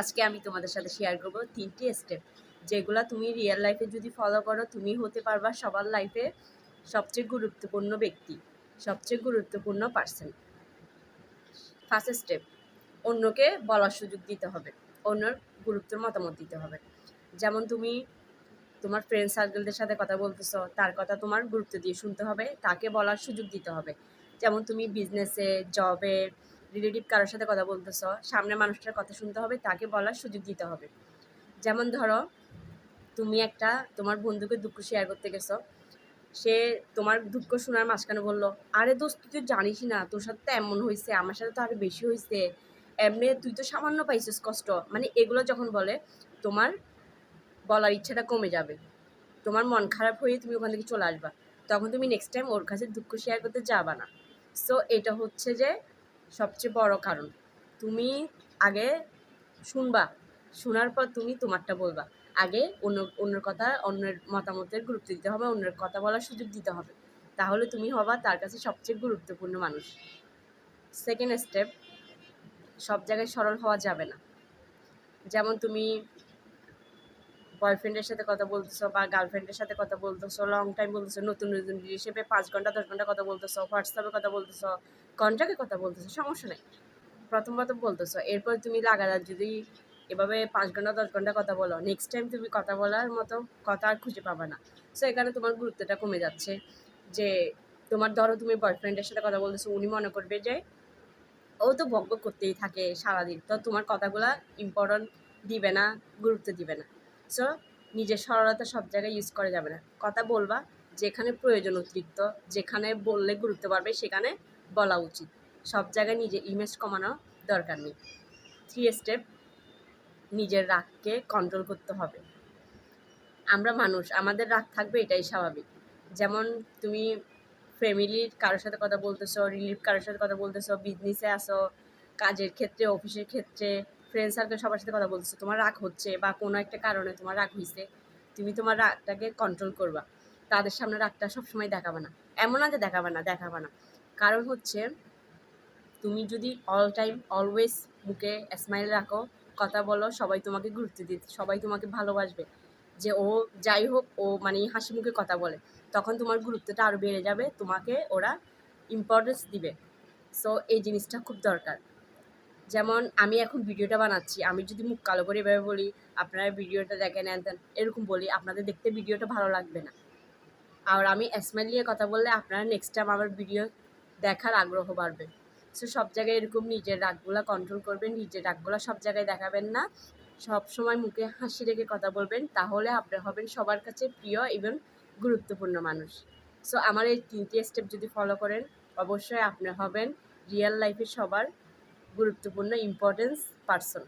আজকে আমি তোমাদের সাথে শেয়ার করব তিনটি স্টেপ যেগুলো তুমি রিয়েল লাইফে যদি ফলো করো, তুমি হতে পারবা সবার লাইফে সবচেয়ে গুরুত্বপূর্ণ ব্যক্তি, সবচেয়ে গুরুত্বপূর্ণ পার্সন ফার্স্ট স্টেপ অন্যকে বলার সুযোগ দিতে হবে, অন্যর গুরুত্বের মতামত দিতে হবে। যেমন তুমি তোমার ফ্রেন্ড সার্কেলদের সাথে কথা বলতেছো, তার কথা তোমার গুরুত্ব দিয়ে শুনতে হবে, তাকে বলার সুযোগ দিতে হবে। যেমন তুমি বিজনেসে জবে রিলেটিভ কারোর সাথে কথা বলতেছো, সামনে মানুষটার কথা শুনতে হবে, তাকে বলার সুযোগ দিতে হবে। যেমন ধরো, তুমি একটা, তোমার বন্ধুকে দুঃখ শেয়ার করতে গেছো, সে তোমার দুঃখ শোনার মাঝখানে বলল, আরে দোস্ত, তুই তো জানিস না, তোর সাথে তো এমন হয়েছে, আমার সাথে তো আরও বেশি হয়েছে। এমনি তুই তো সামান্য পাইছিস কষ্ট। মানে এগুলো যখন বলে, তোমার বলার ইচ্ছাটা কমে যাবে। তোমার মন খারাপ হয়ে তুমি ওখান থেকে চলে আসবা। তখন তুমি নেক্সট টাইম ওর কাছে দুঃখ শেয়ার করতে যাবা না। সো এটা হচ্ছে যে সবচেয়ে বড় কারণ। তুমি আগে শুনবা, শোনার পর তুমি তোমারটা বলবা। আগে অন্য, অন্যের কথা, অন্যের মতামতের গুরুত্ব দিতে হবে, অন্যের কথা বলার সুযোগ দিতে হবে। তাহলে তুমি হবা তার কাছে সবচেয়ে গুরুত্বপূর্ণ মানুষ। সেকেন্ড স্টেপ সব জায়গায় সরল হওয়া যাবে না। যেমন তুমি বয়ফ্রেন্ডের সাথে কথা বলতেছো বা গার্লফ্রেন্ডের সাথে কথা বলতেছো লং টাইম বলতেছো, নতুন নতুন হিসেবে পাঁচ ঘণ্টা, দশ ঘণ্টা কথা বলতেছো হোয়াটসঅ্যাপে কথা বলতেছো কন্ট্রাক্টে কথা বলতেছো, সমস্যা নেই। প্রথম প্রথম বলতেছো, এরপর তুমি লাগাতার যদি এভাবে পাঁচ ঘণ্টা, দশ ঘণ্টা কথা বলো নেক্সট টাইম তুমি কথা বলার মতো কথা আর খুঁজে পাবে না। সো এখানে তোমার গুরুত্বটা কমে যাচ্ছে যে তোমার ধরো তুমি বয়ফ্রেন্ডের সাথে কথা বলতেছো, উনি মনে করবে যে ও তো ভগ্য করতেই থাকে সারাদিন, তো তোমার কথাগুলা ইম্পর্টেন্ট দিবে না, গুরুত্ব দিবে না। সো নিজের সরলতা সব জায়গায় ইউজ করা যাবে না। কথা বলবা, যেখানে প্রয়োজন অতিরিক্ত, যেখানে বললে গুরুত্ব পারবে সেখানে বলা উচিত। সব জায়গায় নিজের ইমেজ কমানো দরকার নেই। থ্রি স্টেপ নিজের রাগকে কন্ট্রোল করতে হবে। আমরা মানুষ, আমাদের রাগ থাকবে, এটাই স্বাভাবিক। যেমন তুমি ফ্যামিলির কারোর সাথে কথা বলতেছো রিলিফ কারোর সাথে কথা বলতেছো বিজনেসে আসো কাজের ক্ষেত্রে অফিসের ক্ষেত্রে ফ্রেন্ড সার্কেল সবার সাথে কথা বলছো তোমার রাগ হচ্ছে বা কোনো একটা কারণে তোমার রাগ হয়েছে তুমি তোমার রাগটাকে কন্ট্রোল করবা। তাদের সামনে রাগটা সবসময় দেখাবে না। এমন না যে দেখাবে না দেখাবে না। কারণ হচ্ছে, তুমি যদি অল টাইম অলওয়েজ মুখে স্মাইল রাখো, কথা বলো, সবাই তোমাকে গুরুত্ব দিতে, সবাই তোমাকে ভালোবাসবে। যে ও যাই হোক, ও মানে হাসি মুখে কথা বলে, তখন তোমার গুরুত্বটা আরও বেড়ে যাবে, তোমাকে ওরা ইম্পর্টেন্স দিবে। সো এই জিনিসটা খুব দরকার। যেমন আমি এখন ভিডিওটা বানাচ্ছি, আমি যদি মুখ কালো করে এভাবে বলি, আপনারা ভিডিওটা দেখেন নেন দেন এরকম বলি, আপনাদের দেখতে ভিডিওটা ভালো লাগবে না। আর আমি স্মাইল নিয়ে কথা বললে আপনারা নেক্সট টাইম আমার ভিডিও দেখার আগ্রহ বাড়বে। সো সব জায়গায় এরকম নিজের রাগগুলা কন্ট্রোল করবেন, নিজের রাগগুলা সব জায়গায় দেখাবেন না। সব সময় মুখে হাসি রেখে কথা বলবেন, তাহলে আপনি হবেন সবার কাছে প্রিয় এবং গুরুত্বপূর্ণ মানুষ। সো আমার এই তিনটি স্টেপ যদি ফলো করেন, অবশ্যই আপনি হবেন রিয়েল লাইফে সবার গুরুত্বপূর্ণ ইম্পর্টেন্স পার্সন